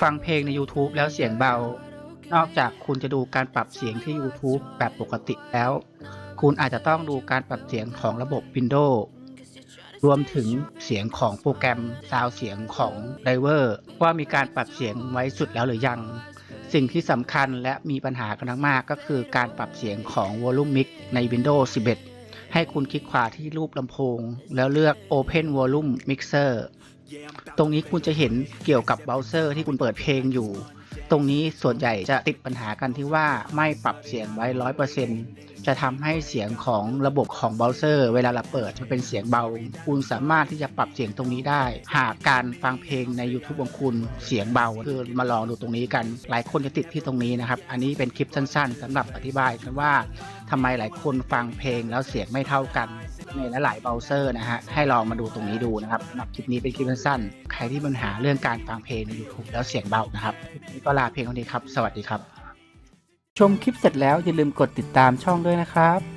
ฟังเพลงใน YouTube แล้วเสียงเบา นอกจากคุณจะดูการปรับเสียงที่ YouTube แบบปกติแล้ว คุณอาจจะต้องดูการปรับเสียงของระบบ Windows รวมถึงเสียงของโปรแกรมซาวเสียงของ Driver ว่ามีการปรับเสียงไว้สุดแล้วหรือยัง สิ่งที่สำคัญและมีปัญหากันมากก็คือการปรับเสียงของ Volume Mix ใน Windows 11 ให้คุณคลิกขวาที่รูปลำโพง แล้วเลือก Open Volume Mixer ตรงนี้คุณจะเห็นเกี่ยวกับเบราว์เซอร์ที่คุณเปิดเพลงอยู่ ตรงนี้ส่วนใหญ่จะติดปัญหากันที่ว่าไม่ปรับเสียงไว้ร้อยเปอร์เซ็นจะทำให้เสียงของระบบของเบราว์เซอร์ เวลาเราเปิดจะเป็นเสียงเบา คุณสามารถที่จะปรับเสียงตรงนี้ได้ หากการฟังเพลงใน YouTube ของคุณเสียงเบาคือมาลองดูตรงนี้กัน หลายคนจะติดที่ตรงนี้นะครับ อันนี้เป็นคลิปสั้น ๆสำหรับอธิบายกันว่า ทำไมหลายคนฟังเพลงแล้วเสียงไม่เท่ากันในหลายๆเบราว์เซอร์นะฮะให้ลองมาดูตรงนี้ดูนะครับสำหรับคลิปนี้เป็นคลิปสั้นๆใครที่มีปัญหาเรื่องการฟังเพลงใน YouTube แล้วเสียงเบานะครับนี้ก็ลาเพียงเท่านี้ครับ สวัสดีครับ ชมคลิปเสร็จแล้วอย่าลืมกดติดตามช่องด้วยนะครับ